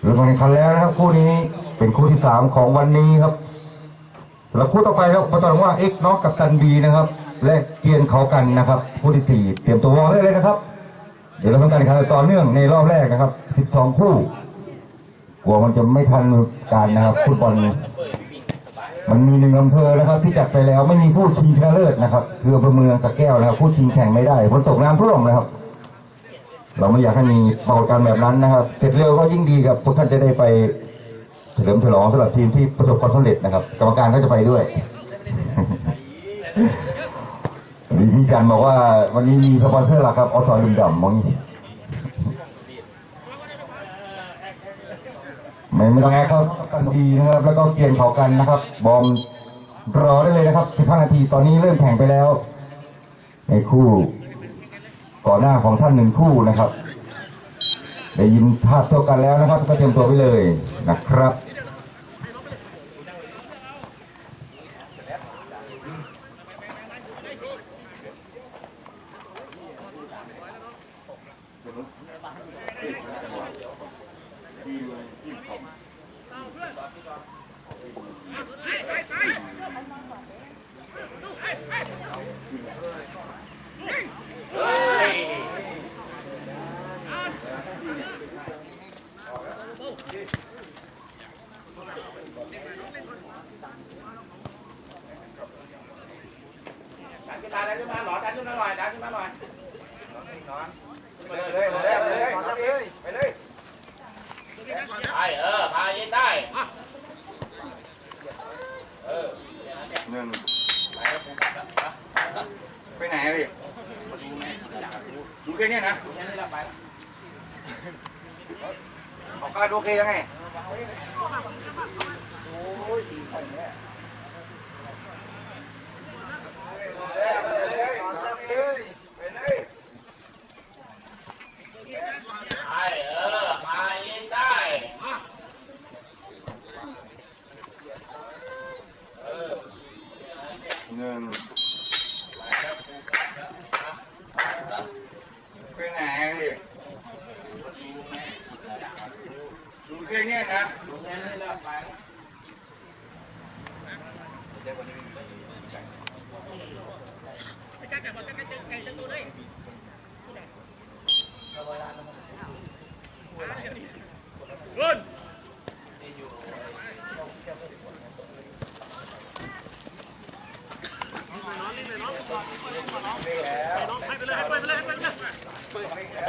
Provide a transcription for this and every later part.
เริ่มการแข่งขันแล้วนะครับ คู่นี้เป็นคู่ที่สามของวันนี้ครับแล้วคู่ต่อไปครับมาต่อว่าเอ็กน้องกับตันบีนะครับ และเกียนเขากันนะครับคู่ที่สี่เตรียมตัววอลได้เลยนะครับ เดี๋ยวเราทำการแข่งขันต่อเนื่องในรอบแรกนะครับสิบสองคู่กลัวมันจะไม่ทันการนะครับฟุตบอลมันมีหนึ่งอำเภอนะครับ ที่จัดไปแล้วไม่มีผู้ชิงชนะเลิศนะครับคืออำเภอเมืองสะแก้วนะครับผู้ชิงแข่งไม่ได้ฝนตกน้ำท่วมนะครับ เราไม่อยากให้มีปรากฏการณ์แบบนั้นนะครับ เสร็จเร็วก็ยิ่งดีครับพวกท่านจะได้ไปเฉลิมฉลองสำหรับทีมที่ประสบความสำเร็จนะครับ กรรมการก็จะไปด้วยดีพี่จันบอกว่าวันนี้มีสปอนเซอร์หลักครับอสลุมดำมองนี้ไม่ไม่ต้องแอคครับกันดีนะครับ แล้วก็เกียนเขากันนะครับ บอมรอได้เลยนะครับ15นาทีตอนนี้เริ่มแข่งไปแล้วในคู่ ก่อนหน้าของท่านหนึ่งคู่นะครับ ได้ยินภาพเท่ากันแล้วนะครับ ก็เตรียมตัวไว้เลยนะครับ ขึ้นมาดันขึ้นมาหลอดันขึ้นมาหน่อยดันขึ้นมาหน่อยไปเลยไปเลยไปเลยไปเลยไปเออพาเย็นได้หนึ่งไปไหนอะพี่ดูแค่เนี้ยนะแค่นี้เราไปขอการโอเคยังไงไปเลย ไปเออพาเย็นได้ หนึ่งไปไหนอะพี่ ดูแค่เนี้ยนะแค่นี้เราไปว่ายังไงกินไม่ได้กินข้าวเขาไก่เลยจะไป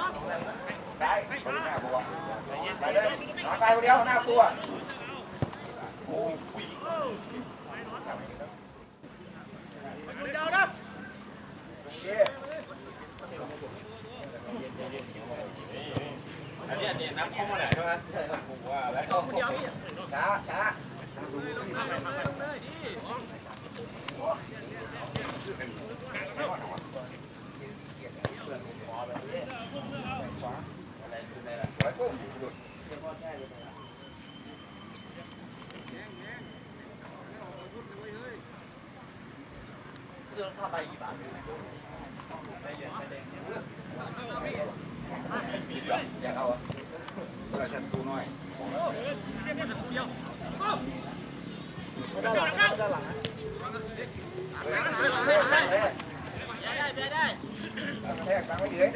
นเดียวหน้าตัว อันนี้อันนี้น้ำเข้ามาไหนใช่ไหมผมว่าแล้ว ช้าช้า อยากเอาอะเราชันตูหน่อยได้ได้ได้ได้แทกตังไว้เดี๋ย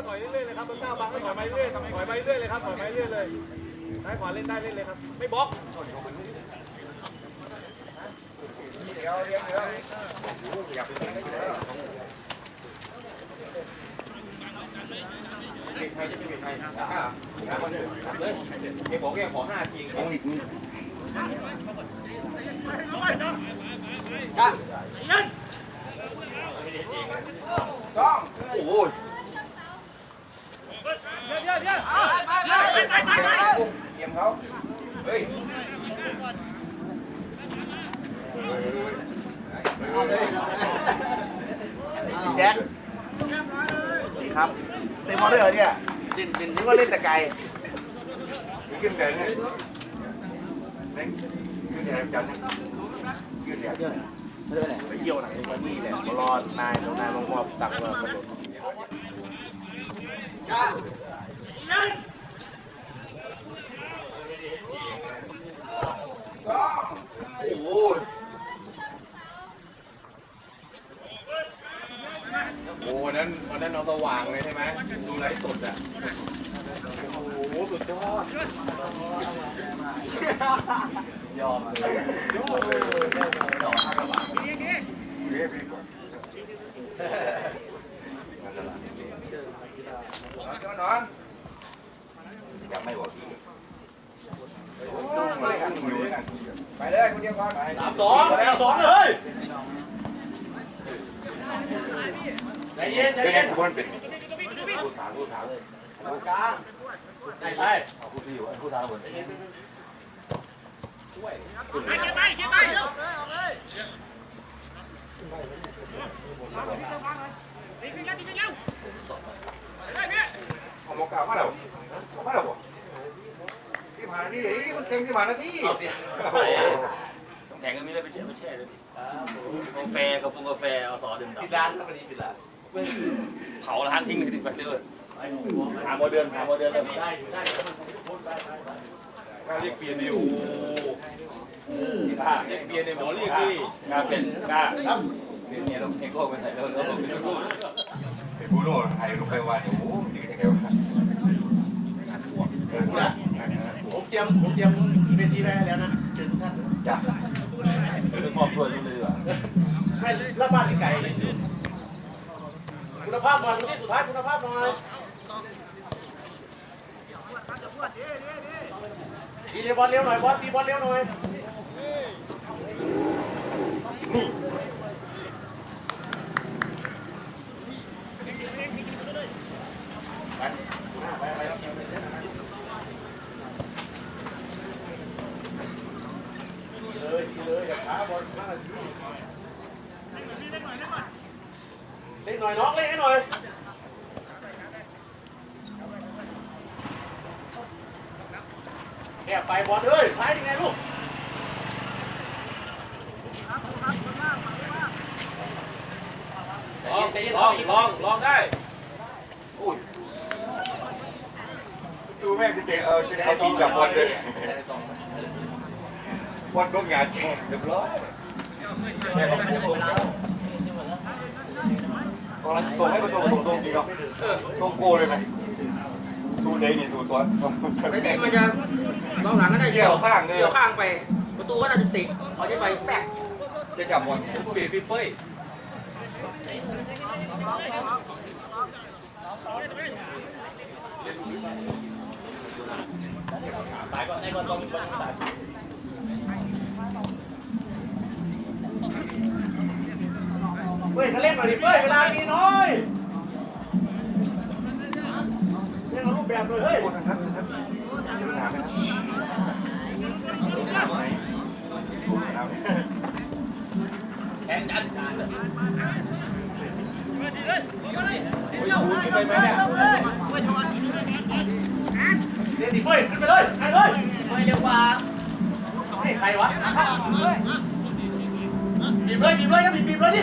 วถอยเรื่อยๆเลยครับเบอร์เก้าบังก็ถอยไปเรื่อยถอยไปเรื่อยเลยครับถอยไปเรื่อยเลยซ้ายขวาเล่นได้เล่นเลยครับ ไม่บล็อก ใครจะเป็นใครอ่าเลยเอ้ บอกแกขอห้าทีของอีกต้องโอ้โหเดี๋ยวเดี๋ยวเดี๋ยวเขาเฮ้ย แจ็คนี่ครับเต็มออเดอร์เนี่ยดินดินนี่ว่าเล่นแต่ไกลขึ้นไกลเลยเล่นขึ้นไกลจันขึ้นไกลไปเที่ยวไหนวันนี้แหละรอนายตรงนายลงมอบตังค์เรากระโดด โอ้โหโอ้วั นั้นวันนั้นเราสว่างเลยใช่ไหมดูไลฟ์สดอะโอ้โหสุดยอดยอมเลยนอนยังไม่บอกพี่ไปเลยคุณเดียวก่อนสามสองแล้วสองเลยใจ เย็นใจเป็นไงเย็นคุณเป็นพูดถามพูดถามเลยกลางไปไปผู้ที่อยู่ผู้ทางบนของโมอกาว่าเราว่าเราบ่ที่ผ่านนี่นี่มันเก่งที่ผ่านนาทีแข่งกันมีอะไรไปแช่ไปแช่เลยกาแฟกาแฟกาแฟเอาต่อดื่มดับปิดร้านแล้ววันนี้ปิดร้าน เผาร้านทิ้งเลยไปเลยหาโมเดิร์นหาโมเดิร์นเลยได้ได้เรียกเปลี่ยนดิวกล้าเรียกเปลี่ยนในหมอเรียกดิกล้าเป็นกล้าเป็นเนี่ยเราเทคโก้ไปใส่แล้วแล้วเราเป็นผู้ไอ้บูโน่ไทยลงไปวันโอ้โหดีกันยังไงวะผมเตรียมผมเตรียมเวทีไว้ให้แล้วนะเชิญทุกท่านจ้ะเป็นมอบถ้วยเลยดีกว่าให้รับบ้านไก่ คุณภาพหน่อยคุณที่สุดท้ายคุณภาพหน่อยตีบอลเร็วหน่อยบอลตีบอลเร็วหน่อยเลยอย่าช้าบอลมากเล่ นหน่อยน้องเล่นให้หน่อยแอบไปบอลเอ้ยซ้ายยังไงลูกลองลองลองลองได้อุ้ยดูแม่พี่เตะเออจะได้กินกับบอลเลยบอลก็งานแข่งเรียบร้อยแม่บอกไม่ได้ผมแล้วตอนนั้น ส่งให้ประตูตรงตรงจริงเนาะตรงโกเลยไหมตูเดนี่ตูตัวแต่นี่มันจะน้องหลังก็ได้เกี่ยวข้างเกี่ยวข้างไป ประตูก็น่าจะติดเขาจะไปแป๊กจะจับบอลเปลี่ยนพี่เป้ยเฮ้ยมา เล่นหน่อยดิเฮ้ยเวลามีน้อยเล่นเอารูปแบบเลยเฮ้ยโอ้ทันทันทันมีปัญหาไหมครับแข่งกันเล่นดิเฮ้ยขึ้นไปเลยไปเลยไม่เร็วกว่าให้ใครวะบีบเลยบีบเลยครับบีบบีบเลยดิ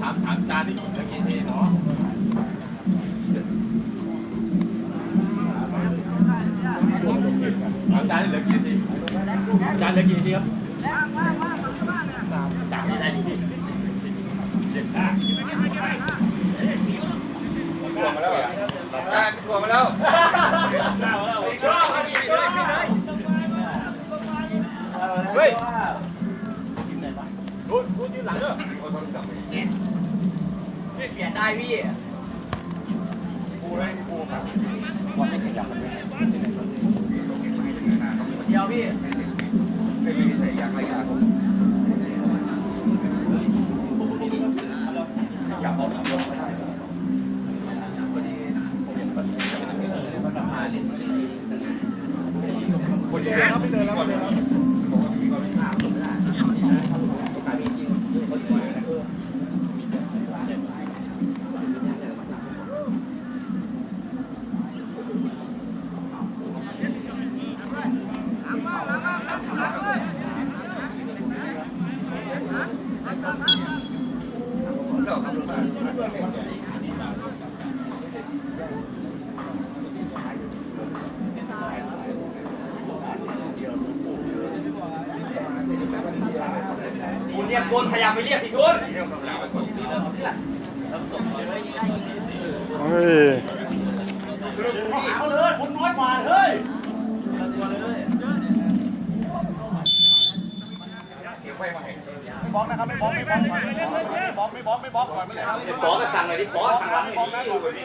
ถามถามจานที่อยู่เมื่อกี้นี่เนาะเหลือกี่ทีจานเหลือกี่ทีครับจานนี้ได้ทีเจ็ดขาถ่วมาแล้วเหรอได้ถ่วมาแล้วเฮ้ย เปลี่ยนได้พี่เดียวพี่ไม่มีใส่ยางไรยางอยากเอาหนังลงไม่ได้คนเดินครับไม่เดินแล้วไม่เดินแล้ว คุณเรียกคนขยับไปเรียกสิคุณเฮ้ยเอาเลยคนน้อยกว่าเฮ้ยบล็อกนะครับไม่บล็อกไม่บล็อก ปอก็สั่งเลยดิปอสั่งหลังหน่อยดิ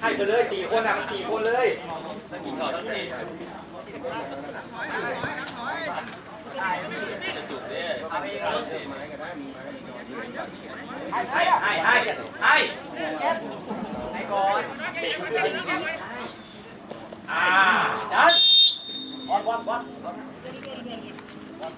ให้ไปเลยสี่คนอะมันสี่คนเลยกินข้าวทั้งทีให้ให้ให้ให้ให้ให้ก่อนอ่าดัน บอลบอลบอล